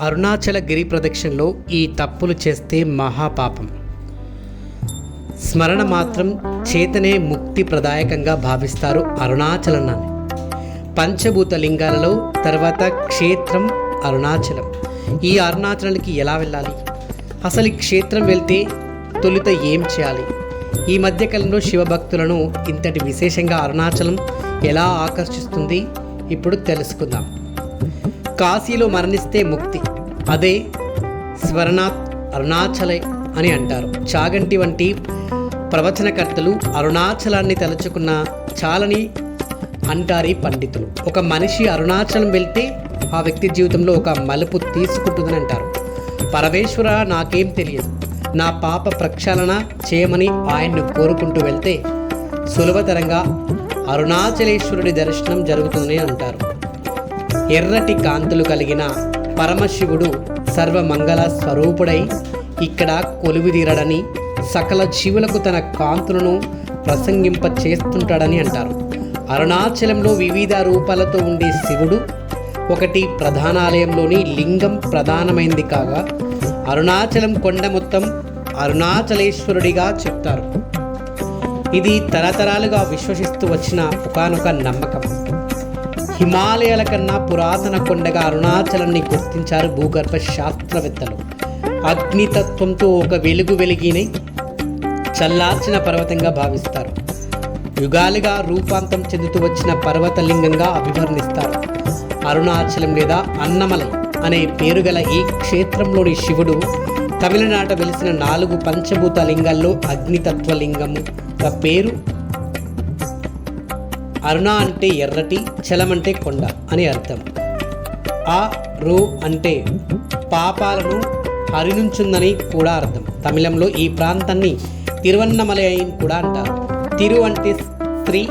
అరుణాచల గిరి ప్రదక్షిణలో ఈ తప్పులు చేస్తే మహాపాపం. స్మరణ మాత్రం చేతనే ముక్తి ప్రదాయకంగా భావిస్తారు అరుణాచలనాన్ని పంచభూత లింగాలలో తర్వాత క్షేత్రం అరుణాచలం. ఈ అరుణాచలానికి ఎలా వెళ్ళాలి? అసలు ఈ క్షేత్రం వెళ్తే తొలుత ఏం చేయాలి? ఈ మధ్యకాలంలో శివభక్తులను ఇంతటి విశేషంగా అరుణాచలం ఎలా ఆకర్షిస్తుంది? ఇప్పుడు తెలుసుకుందాం. కాశీలో మరణిస్తే ముక్తి. అదే స్వర్ణాత్ అరుణాచలై అని అంటారు. చాగంటి వంటి ప్రవచనకర్తలు అరుణాచలాన్ని తలుచుకున్న చాలని అంటారు పండితులు. ఒక మనిషి అరుణాచలం వెళ్తే ఆ వ్యక్తి జీవితంలో ఒక మలుపు తీసుకుంటుందని అంటారు. పరమేశ్వర నాకేం తెలియదు. నా పాప ప్రక్షాళన చేయమని ఆయన్ను కోరుకుంటూ వెళ్తే సులభతరంగా అరుణాచలేశ్వరుడి దర్శనం జరుగుతుందని అంటారు. ఎర్రటి కాంతులు కలిగిన పరమశివుడు సర్వమంగళ స్వరూపుడై ఇక్కడ కొలువుదీరడని సకల జీవులకు తన కాంతులను ప్రసంగింప చేస్తుంటాడని అంటారు. అరుణాచలంలో వివిధ రూపాలతో ఉండే శివుడు ఒకటి ప్రధానాలయంలోని లింగం ప్రధానమైంది కాగా అరుణాచలం కొండ మొత్తం అరుణాచలేశ్వరుడిగా చెప్తారు. ఇది తరతరాలుగా విశ్వసిస్తూ వచ్చిన ఒకనొక నమ్మకం. హిమాలయాల కన్నా పురాతన కొండగా అరుణాచలాన్ని గుర్తించారు భూగర్భ శాస్త్రవేత్తలు. అగ్నితత్వంతో ఒక వెలుగు వెలిగిని చల్లార్చిన పర్వతంగా భావిస్తారు. యుగాలుగా రూపాంతం చెందుతూ వచ్చిన పర్వతలింగంగా అభివర్ణిస్తారు. అరుణాచలం లేదా అన్నమలై అనే పేరు గల ఈ క్షేత్రంలోని శివుడు తమిళనాట వెలిసిన నాలుగు పంచభూత లింగాల్లో అగ్నితత్వ లింగము పేరు అరుణ అంటే ఎర్రటి చలం అంటే కొండ అని అర్థం. ఆ రు అంటే పాపాలను హరినుంచుందని కూడా అర్థం. తమిళంలో ఈ ప్రాంతాన్ని తిరువన్నమలై అని కూడా అంటారు. తిరు అంటే స్త్రీ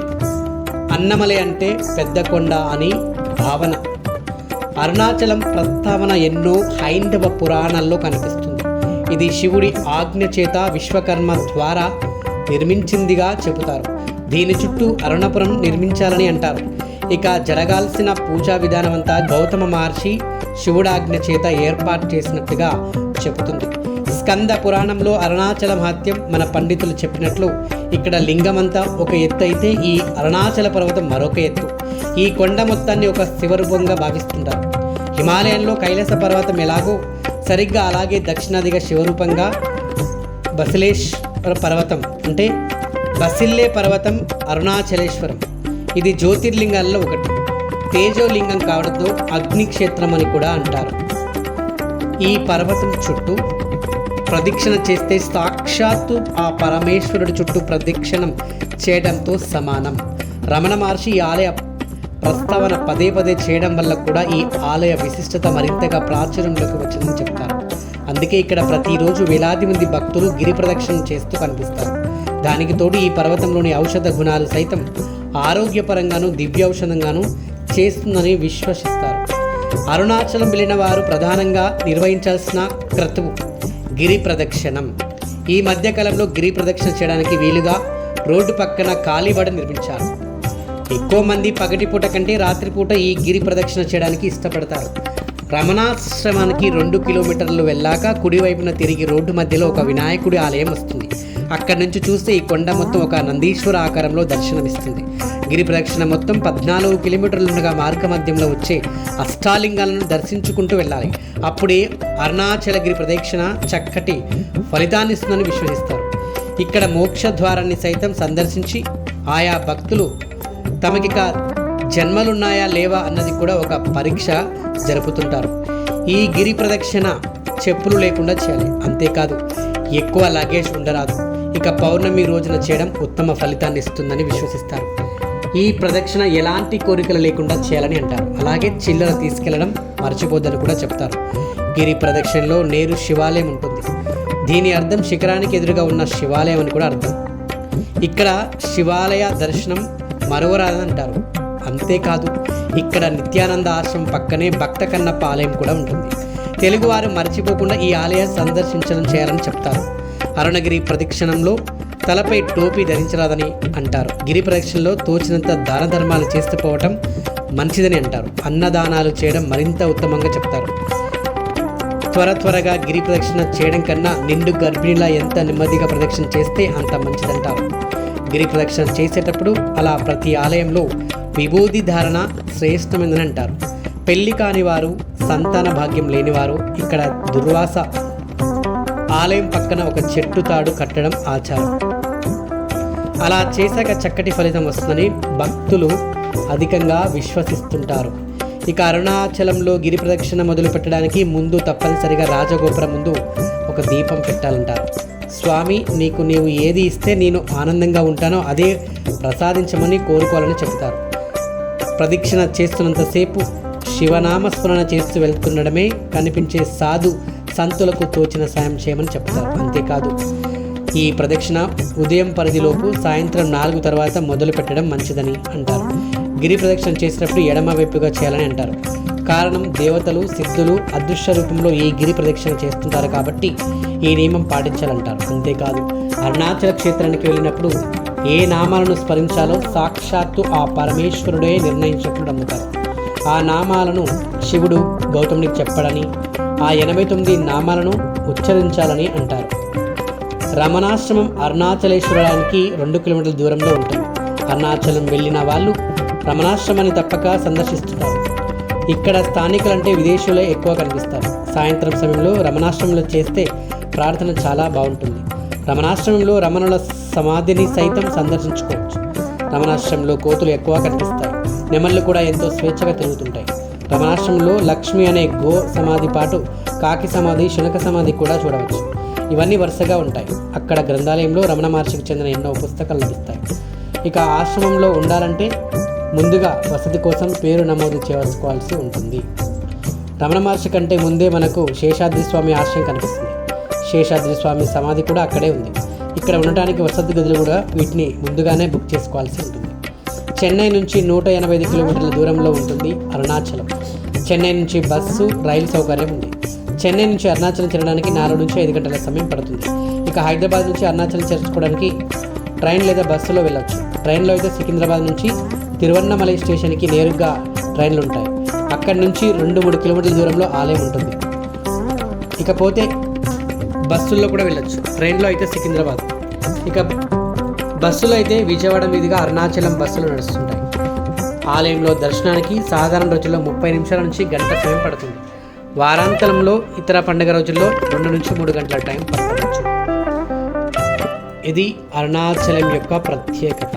అన్నమలై అంటే పెద్ద కొండ అని భావన. అరుణాచలం ప్రస్తావన ఎన్నో హైందవ పురాణాల్లో కనిపిస్తుంది. ఇది శివుడి ఆజ్ఞ చేత విశ్వకర్మ ద్వారా నిర్మించిందిగా చెబుతారు. దీని చుట్టూ అరుణపురం నిర్మించాలని అంటారు. ఇక జరగాల్సిన పూజా విధానమంతా గౌతమ మహర్షి శివుడాజ్ఞ చేత ఏర్పాటు చేసినట్టుగా చెబుతుంది. స్కంద పురాణంలో అరుణాచల మహత్యం మన పండితులు చెప్పినట్లు ఇక్కడ లింగమంతా ఒక ఎత్తు అయితే ఈ అరుణాచల పర్వతం మరొక ఎత్తు. ఈ కొండ మొత్తాన్ని ఒక శివరూపంగా భావిస్తుంటారు. హిమాలయంలో కైలాస పర్వతం ఎలాగో సరిగ్గా అలాగే దక్షిణాదిగా శివరూపంగా బసిలేశ్వర పర్వతం అంటే బసిల్లే పర్వతం అరుణాచలేశ్వరం. ఇది జ్యోతిర్లింగాల్లో ఒకటి. తేజోలింగం కావడంతో అగ్నిక్షేత్రం అని కూడా అంటారు. ఈ పర్వతం చుట్టూ ప్రదక్షిణ చేస్తే సాక్షాత్తు ఆ పరమేశ్వరుడి చుట్టూ ప్రదక్షిణం చేయడంతో సమానం. రమణ మహర్షి ఈ ఆలయ ప్రస్తావన పదే పదే చేయడం వల్ల కూడా ఈ ఆలయ విశిష్టత మరింతగా ప్రాచుర్యంలోకి వచ్చిందని చెప్తారు. అందుకే ఇక్కడ ప్రతిరోజు వేలాది మంది భక్తులు గిరి ప్రదక్షిణ చేస్తూ కనిపిస్తారు. దానికి తోడు ఈ పర్వతంలోని ఔషధ గుణాలు సైతం ఆరోగ్యపరంగాను దివ్యౌషధంగాను చేస్తుందని విశ్వసిస్తారు. అరుణాచలం వెళ్ళిన వారు ప్రధానంగా నిర్వహించాల్సిన క్రతువు గిరి ప్రదక్షిణం. ఈ మధ్యకాలంలో గిరి ప్రదక్షిణ చేయడానికి వీలుగా రోడ్డు పక్కన ఖాళీబడ నిర్మించారు. ఎక్కువ మంది పగటిపూట కంటే రాత్రిపూట ఈ గిరి ప్రదక్షిణ చేయడానికి ఇష్టపడతారు. రమణాశ్రమానికి రెండు కిలోమీటర్లు వెళ్ళాక కుడివైపున తిరిగి రోడ్డు మధ్యలో ఒక వినాయకుడి ఆలయం వస్తుంది. అక్కడి నుంచి చూస్తే ఈ కొండ మొత్తం ఒక నందీశ్వర ఆకారంలో దర్శనమిస్తుంది. గిరి ప్రదక్షిణ మొత్తం పద్నాలుగు కిలోమీటర్లుగా మార్గ మధ్యంలో వచ్చే అష్టాలింగాలను దర్శించుకుంటూ వెళ్ళాలి. అప్పుడే అరుణాచలగిరి ప్రదక్షిణ చక్కటి ఫలితాన్నిస్తుందని విశ్వసిస్తారు. ఇక్కడ మోక్ష ద్వారాన్ని సైతం సందర్శించి ఆయా భక్తులు తమకిక జన్మలున్నాయా లేవా అన్నది కూడా ఒక పరీక్ష జరుపుతుంటారు. ఈ గిరి ప్రదక్షిణ చెప్పులు లేకుండా చేయాలి. అంతేకాదు ఎక్కువ లగేజ్ ఉండరాదు. ఇక పౌర్ణమి రోజున చేయడం ఉత్తమ ఫలితాన్ని ఇస్తుందని విశ్వసిస్తారు. ఈ ప్రదక్షిణ ఎలాంటి కోరికలు లేకుండా చేయాలని అంటారు. అలాగే చిల్లర తీసుకెళ్ళడం మర్చిపోద్దని కూడా చెప్తారు. గిరి ప్రదక్షిణలో నేరు శివాలయం ఉంటుంది. దీని అర్థం శిఖరానికి ఎదురుగా ఉన్న శివాలయం అని కూడా అర్థం. ఇక్కడ శివాలయ దర్శనం మరవరాదని అంటారు అంతేకాదు ఇక్కడ నిత్యానంద ఆశ్రమం పక్కనే భక్త కన్నప్ప ఆలయం కూడా ఉంటుంది. తెలుగువారు మర్చిపోకుండా ఈ ఆలయం సందర్శించడం చేయాలని చెప్తారు. అరుణగిరి ప్రదక్షిణంలో తలపై టోపీ ధరించరాదని అంటారు. గిరి ప్రదక్షిణలో తోచినంత దాన ధర్మాలు చేస్తూ పోవటం మంచిదని అంటారు. అన్నదానాలు చేయడం మరింత ఉత్తమంగా చెప్తారు. త్వర త్వరగా గిరి ప్రదక్షిణ చేయడం కన్నా నిండు గర్భిణిలా ఎంత నెమ్మదిగా ప్రదక్షిణ చేస్తే అంత మంచిదంటారు. గిరి ప్రదక్షిణ చేసేటప్పుడు అలా ప్రతి ఆలయంలో విభూది ధారణ శ్రేష్టమైందని అంటారు. పెళ్ళి కాని వారు సంతాన భాగ్యం లేనివారు ఇక్కడ దుర్వాస ఆలయం పక్కన ఒక చెట్టు తాడు కట్టడం ఆచారం. అలా చేశాక చక్కటి ఫలితం వస్తుందని భక్తులు అధికంగా విశ్వసిస్తుంటారు. ఇక అరుణాచలంలో గిరి ప్రదక్షిణ మొదలు పెట్టడానికి ముందు తప్పనిసరిగా రాజగోపురం ముందు ఒక దీపం పెట్టాలంటారు. స్వామి నీకు నీవు ఏది ఇస్తే నేను ఆనందంగా ఉంటానో అదే ప్రసాదించమని కోరుకోవాలని చెప్తారు ప్రదక్షిణ చేస్తున్నంతసేపు శివనామస్మరణ చేస్తూ వెళ్తుండడమే కనిపించే సాధు సంతులకు తోచిన సాయం చేయమని చెప్తారు. అంతేకాదు ఈ ప్రదక్షిణ ఉదయం పరిధిలోపు సాయంత్రం నాలుగు తర్వాత మొదలు పెట్టడం మంచిదని అంటారు. గిరి ప్రదక్షిణ చేసినప్పుడు ఎడమ వైపుగా చేయాలని అంటారు. కారణం దేవతలు సిద్ధులు అదృశ్య రూపంలో ఈ గిరి ప్రదక్షిణ చేస్తుంటారు కాబట్టి ఈ నియమం పాటించాలంటారు. అంతేకాదు అరుణాచల క్షేత్రానికి వెళ్ళినప్పుడు ఏ నామాలను స్మరించాలో సాక్షాత్తు ఆ పరమేశ్వరుడే నిర్ణయించినట్లు నమ్ముతారు. ఆ నామాలను శివుడు గౌతమునికి చెప్పడని ఆ ఎనభై తొమ్మిది నామాలను ఉచ్చరించాలని అంటారు. రమణాశ్రమం అరుణాచలేశ్వరానికి రెండు కిలోమీటర్ల దూరంలో ఉంటుంది. అరుణాచలం వెళ్ళిన వాళ్ళు రమణాశ్రమాన్ని తప్పక సందర్శిస్తుంటారు. ఇక్కడ స్థానికులంటే విదేశీయులే ఎక్కువ కనిపిస్తారు. సాయంత్రం సమయంలో రమణాశ్రమంలో చేస్తే ప్రార్థన చాలా బాగుంటుంది. రమణాశ్రమంలో రమణుల సమాధిని సైతం సందర్శించుకోవచ్చు. రమణాశ్రమంలో కోతులు ఎక్కువ కనిపిస్తాయి. నెమళ్ళు కూడా ఎంతో స్వేచ్ఛగా తిరుగుతుంటాయి. రమణాశ్రమంలో లక్ష్మి అనే గో సమాధి పాటు కాకి సమాధి శునక సమాధి కూడా చూడవచ్చు. ఇవన్నీ వరుసగా ఉంటాయి. అక్కడ గ్రంథాలయంలో రమణ మహర్షికి చెందిన ఎన్నో పుస్తకాలు లభిస్తాయి. ఇక ఆశ్రమంలో ఉండాలంటే ముందుగా వసతి కోసం పేరు నమోదు చేసుకోవాల్సి ఉంటుంది. రమణ మహర్షి కంటే ముందే మనకు శేషాద్రి స్వామి ఆశ్రయం కనిపిస్తుంది. శేషాద్రి స్వామి సమాధి కూడా అక్కడే ఉంది. ఇక్కడ ఉండటానికి వసతి గదులు కూడా వీటిని ముందుగానే బుక్ చేసుకోవాల్సి ఉంటుంది. చెన్నై నుంచి నూట ఎనభై ఐదు కిలోమీటర్ల దూరంలో ఉంటుంది అరుణాచలం. చెన్నై నుంచి బస్సు రైలు సౌకర్యం ఉంది. చెన్నై నుంచి అరుణాచలం చేరడానికి నాలుగు నుంచి ఐదు గంటల సమయం పడుతుంది. ఇక హైదరాబాద్ నుంచి అరుణాచలం చేర్చుకోవడానికి ట్రైన్ లేదా బస్సులో వెళ్ళొచ్చు. ట్రైన్లో అయితే సికింద్రాబాద్ నుంచి తిరువన్నమలై స్టేషన్కి నేరుగా ట్రైన్లు ఉంటాయి. అక్కడి నుంచి రెండు మూడు కిలోమీటర్ల దూరంలో ఆలయం ఉంటుంది. ఇకపోతే బస్సుల్లో కూడా వెళ్ళొచ్చు. ట్రైన్లో అయితే సికింద్రాబాద్. ఇక బస్సులు అయితే విజయవాడ మీదుగా అరుణాచలం బస్సులు నడుస్తుంటాయి. ఆలయంలో దర్శనానికి సాధారణ రోజుల్లో ముప్పై నిమిషాల నుంచి గంట సమయం పడుతుంది. వారాంతరంలో ఇతర పండుగ రోజుల్లో రెండు నుంచి మూడు గంటల టైం పట్టవచ్చు ఇది అరుణాచలం యొక్క ప్రత్యేకత.